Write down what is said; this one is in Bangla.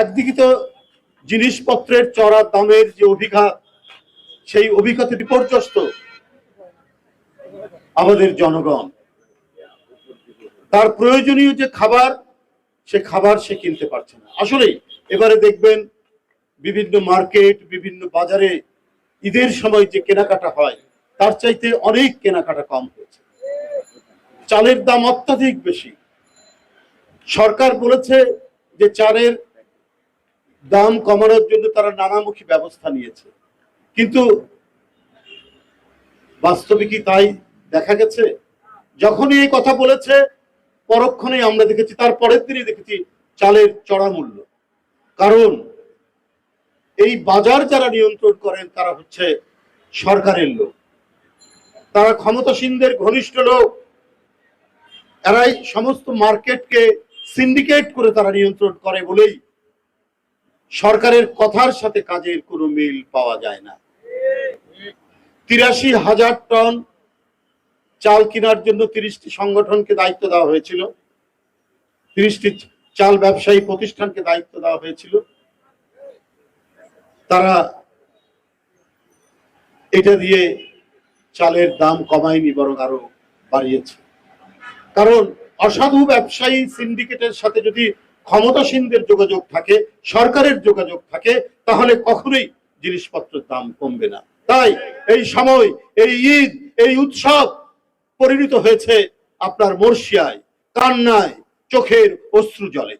একদিকে তো জিনিসপত্রের চড়া দামের যে অভিঘাত সেই অভিঘাতে বিপর্যস্ত আমাদের জনগণ। তার প্রয়োজনীয় যে খাবার, সে খাবার সে কিনতে পারছে না। আসলেই এবারে দেখবেন বিভিন্ন মার্কেট, বিভিন্ন বাজারে ঈদের সময় যে কেনাকাটা হয়, তার চাইতে অনেক কেনাকাটা কম হয়েছে। চালের দাম অত্যাধিক বেশি। সরকার বলেছে যে চালের দাম কমানোর জন্য তারা নানামুখী ব্যবস্থা নিয়েছে। কিন্তু বাস্তবে কি তাই দেখা গেছে? যখনই এই কথা বলেছে পরক্ষণে আমরা দেখেছি, তার পরের দিনই দেখেছি চালের চড়া মূল্য। কারণ এই বাজার যারা নিয়ন্ত্রণ করেন, তারা হচ্ছে সরকারের লোক। তারা ক্ষমতাসীনদের ঘনিষ্ঠ লোক। এরাই সমস্ত মার্কেটকে সিন্ডিকেট করে তারা নিয়ন্ত্রণ করে বলেই সরকারের কথার সাথে কাজের কোনো মিল পাওয়া যায় না। তিরাশি হাজার টন চাল কেনার জন্য তিরিশটি সংগঠনকে দায়িত্ব দেওয়া হয়েছিল। তিরিশটি চাল ব্যবসায়ী প্রতিষ্ঠানকে দায়িত্ব দেওয়া হয়েছিল। তারা এটা দিয়ে চালের দাম কমায়নি, বরং আরও বাড়িয়েছে। কারণ অসাধু ব্যবসায়ী সিন্ডিকেটের সাথে যদি ক্ষমতাসীনদের যোগাযোগ থাকে, সরকারের যোগাযোগ থাকে, তাহলে কখনোই জিনিসপত্রের দাম কমবে না। তাই এই সময়, এই ঈদ, এই উৎসব পরিণত হয়েছে আপনার মর্শিয়ায়, কান্নায়, চোখের অশ্রু জলে।